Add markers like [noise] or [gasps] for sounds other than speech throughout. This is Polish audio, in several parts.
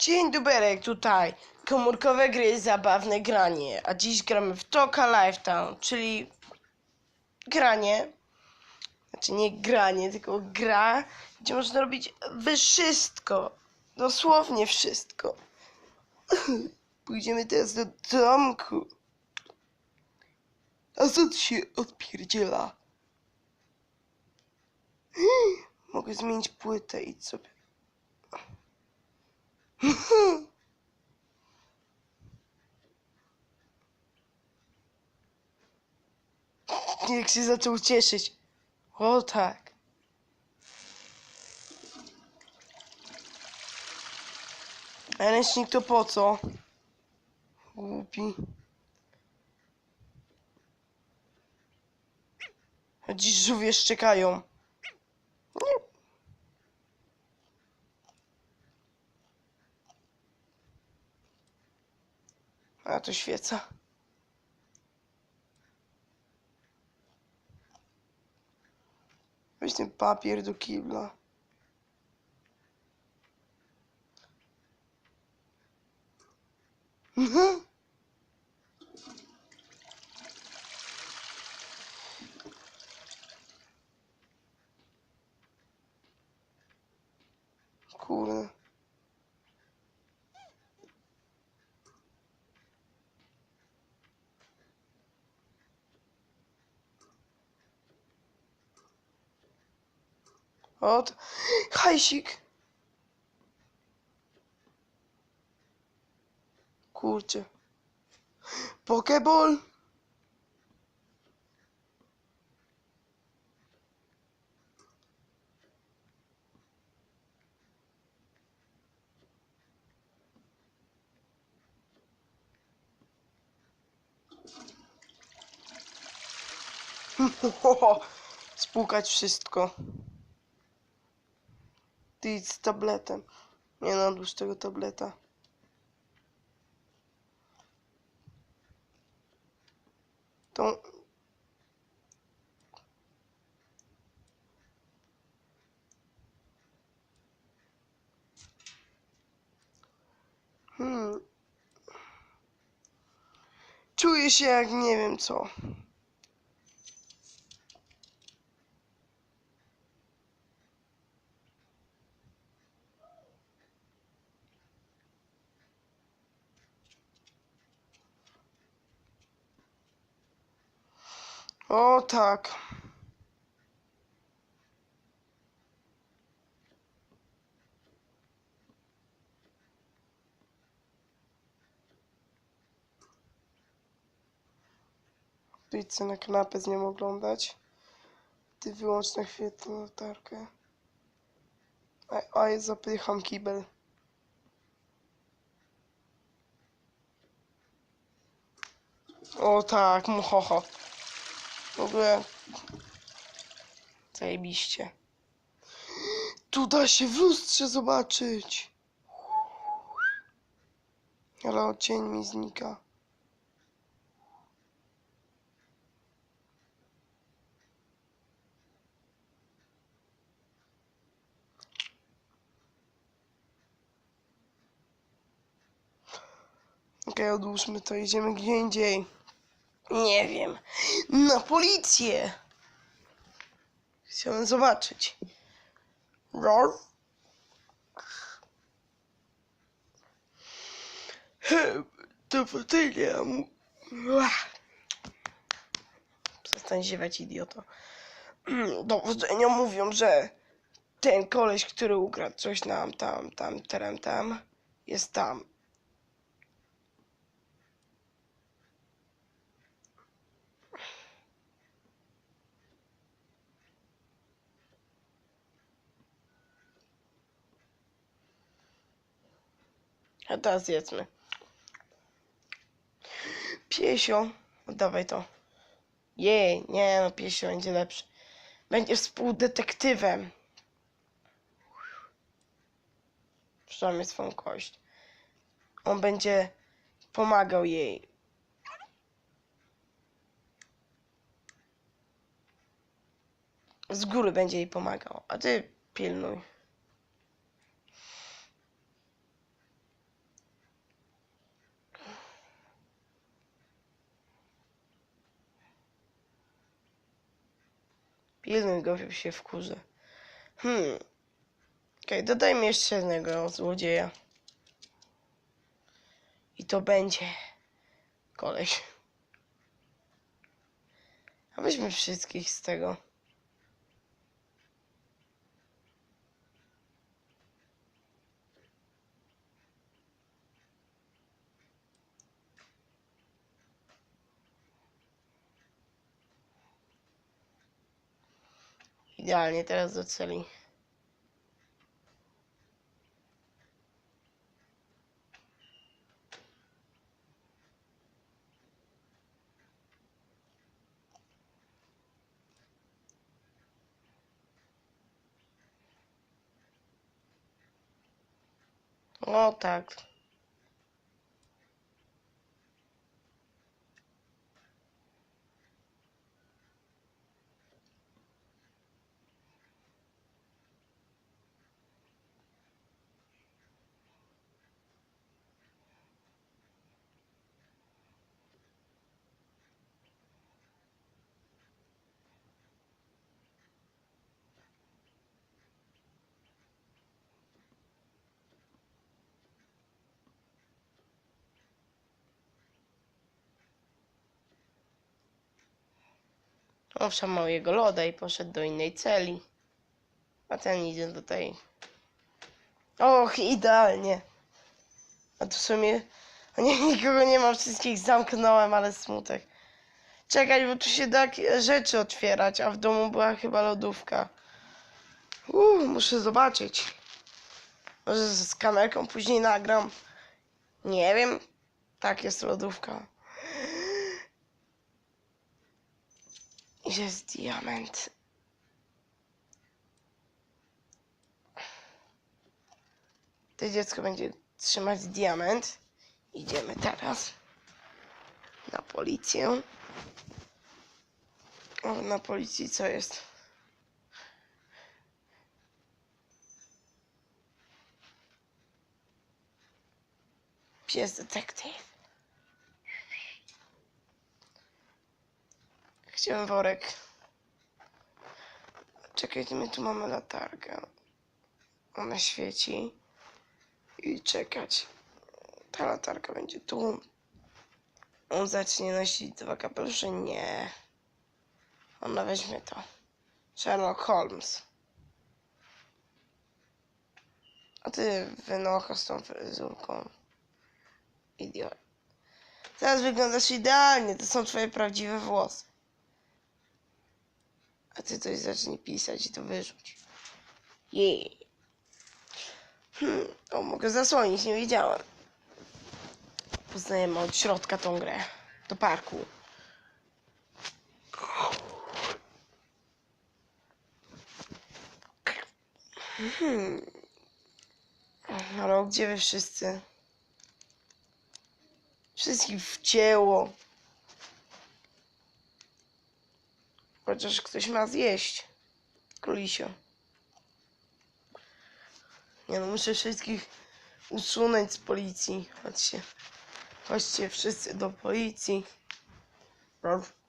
Dzień duberek tutaj. Komórkowe gry, zabawne granie. A dziś gramy w Toka Lifetown, czyli granie. Znaczy nie granie, tylko gra, gdzie można robić wszystko. Dosłownie wszystko. [laughs] Pójdziemy teraz do domku. A co tu się odpierdziela? [gasps] Mogę zmienić płytę i sobie. [laughs] Jak się zaczął cieszyć. O tak. A ręcznik to po co? Głupi. Dziś żółwie szczekają. Nie. To świeca. Weź ten papier do kibla. Ot. Hajsik. Kurczę. Pokeball. [laughs] Spłukać wszystko. Ty z tabletem. Nie odłóż tego tableta. To... Hmm. Czuję się jak nie wiem co. O tak. Idź na kanapę z nią oglądać. Ty wyłącz na chwilę tę latarkę. A, a ja zapycham kibel. O tak, muchocho. W ogóle... Zajebiście. Tu da się w lustrze zobaczyć. Ale cień mi znika. Okej, odłóżmy to, idziemy gdzie indziej. Nie wiem. Na policję! Chciałem zobaczyć. Rol? Dowodzenia. Przestań ziewać, idioto. Dowodzenia mówią, że ten koleś, który ukradł coś nam tam, tam, terem tam, jest tam. A teraz jedzmy. Piesio, oddawaj to. Jej, nie no, piesio będzie lepszy. Będzie współdetektywem. Przynajmniej swą kość. On będzie pomagał jej. Z góry będzie jej pomagał, a ty pilnuj. Pilnuj go się wkurzę. Hmm. Okej, dodajmy jeszcze jednego złodzieja. I to będzie koleś. A weźmy wszystkich z tego. Idealnie teraz do celi. O tak. Owszem, małego loda i poszedł do innej celi. A ten idzie do tej. Och, idealnie. A tu w sumie. Nie, [laughs] nikogo nie ma, wszystkich zamknąłem, ale smutek. Czekaj, bo tu się da rzeczy otwierać, a w domu była chyba lodówka. Uuu, muszę zobaczyć. Może z kamerką później nagram. Nie wiem. Tak, jest lodówka. Jest diament. To dziecko będzie trzymać diament. Idziemy teraz na policję. Na policji co jest? Pies detektyw. Chciałem worek. Czekajcie, my tu mamy latarkę. Ona świeci. I czekać. Ta latarka będzie tu. On zacznie nosić dwa kapelusze? Nie. Ona weźmie to. Sherlock Holmes. A ty wynocha z tą fryzurką. Idiot. Teraz wyglądasz idealnie. To są twoje prawdziwe włosy. A ty coś zacznij pisać i to wyrzuć. Jej. Hmm, o, mogę zasłonić, nie wiedziałem. Poznajemy od środka tą grę. Do parku. Hmm. Ale gdzie wy wszyscy? Wszystkich wcięło. Chociaż ktoś ma zjeść. Królisio. Nie no, muszę wszystkich usunąć z policji. Chodźcie. Chodźcie wszyscy do policji. Rolf.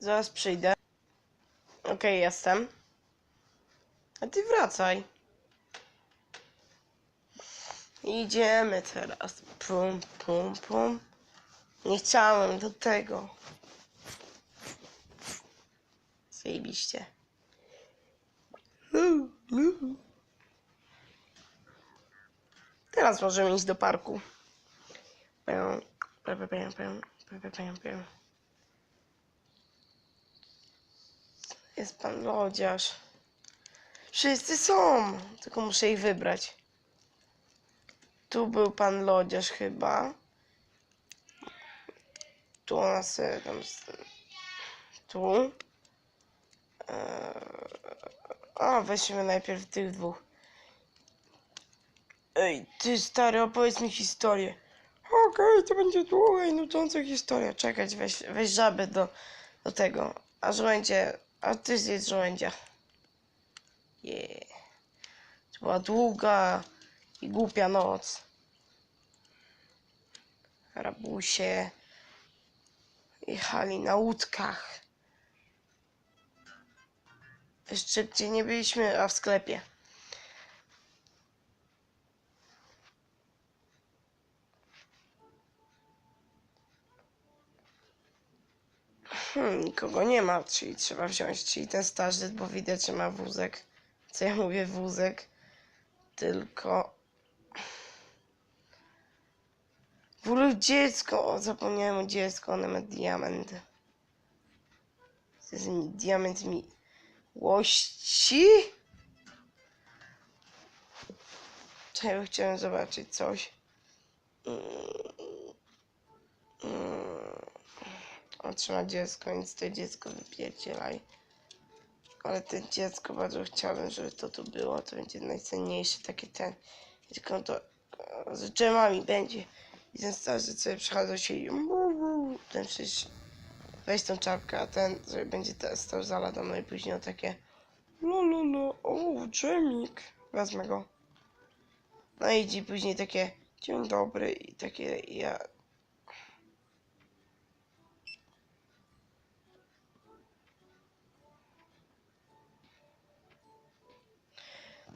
Zaraz przyjdę. Okej, jestem. A ty wracaj. Idziemy teraz. Pum, pum, pum. Nie chciałem do tego. Zajebiście. Teraz możemy iść do parku. Pę, pę, pę, pę, pę, pę, Jest pan lodziarz. Wszyscy są, tylko muszę ich wybrać. Tu był pan lodziarz chyba. Tu ona sobie tam... Tu. Eee, A, weźmy najpierw tych dwóch. Ej, ty stary, opowiedz mi historię. Okej, to będzie długa i nudząca historia. Czekać, weź, weź żabę do, do tego. A żołędzie, a ty zjedz żołędzia. Yeah. To była długa i głupia noc. Rabusie jechali na łódkach. Jeszcze gdzie nie byliśmy, a w sklepie. Hmm, nikogo nie ma, czyli trzeba wziąć, czyli ten starzec, bo widać, że ma wózek. Co ja mówię wózek? Tylko... W ogóle dziecko, o, zapomniałem o dziecku, one ma diament. To jest mi diament miłości? Czego chciałem zobaczyć coś. Mm. Mm. Otrzyma dziecko, więc to dziecko wypierdzielaj. Ale to dziecko bardzo chciałbym, żeby to tu było. To będzie najcenniejsze takie ten. Tylko to e, z dżemami będzie. I ten starzy sobie przychodzą się i ten przecież weź tą czapkę, a ten sobie będzie stał za ladą, no i później o takie lo lo lo, o dżemik. Wezmę go. No i później takie dzień dobry i takie ja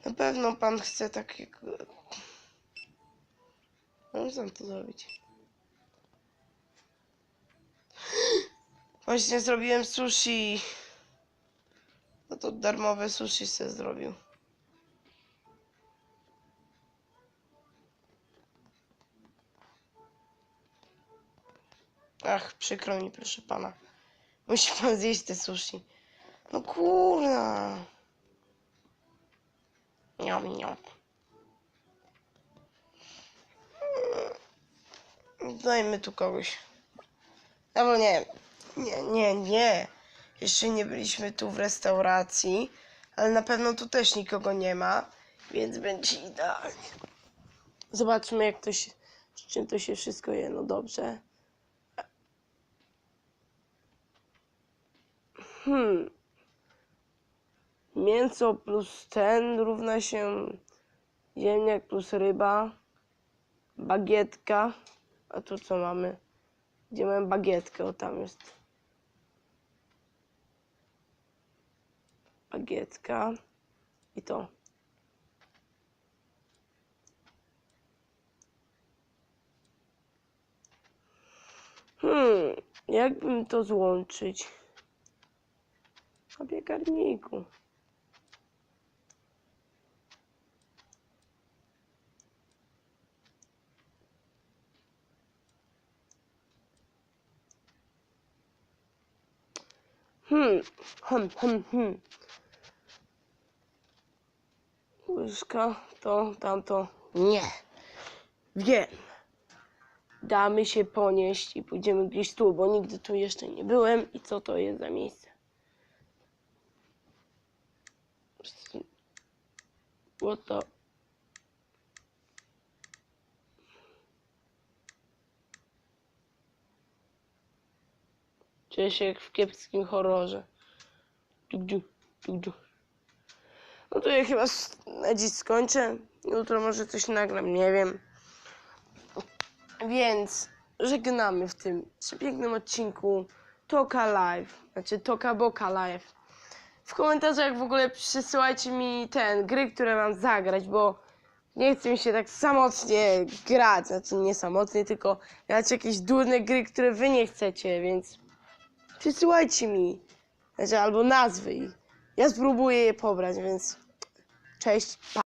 Na pewno pan chce takiego. Można to zrobić. Właśnie zrobiłem sushi. No to darmowe sushi se zrobił. Ach, przykro mi, proszę pana. Musi pan zjeść te sushi. No kurna. Niam, niam. Dajmy tu kogoś. Albo nie. Nie, nie, nie. Jeszcze nie byliśmy tu w restauracji, ale na pewno tu też nikogo nie ma, więc będzie idealnie. Zobaczmy, jak to się, z czym to się wszystko je. No dobrze. Hmm. Mięso plus ten równa się ziemniak plus ryba, bagietka. A tu co mamy? Gdzie mamy bagietkę? O tam jest. Bagietka. I to. Hmm, jakbym to złączyć? Na piekarniku. Hmm, hmm, hmm, hmm. Łyżka, to, tamto. Nie. Wiem. Damy się ponieść i pójdziemy gdzieś tu, bo nigdy tu jeszcze nie byłem. I co to jest za miejsce? What the... Czuję się jak w kiepskim horrorze. Duk, duk. No to ja chyba na dziś skończę. Jutro może coś nagram, nie wiem. Więc żegnamy w tym przepięknym odcinku Toka Live. Znaczy Toka Boka Live. W komentarzach w ogóle przysyłajcie mi ten, gry, które mam zagrać, bo nie chce mi się tak samotnie grać. Znaczy nie samotnie, tylko grać jakieś durne gry, które wy nie chcecie, więc przysyłajcie mi. Znaczy, albo nazwy. Ja spróbuję je pobrać, więc cześć, pa.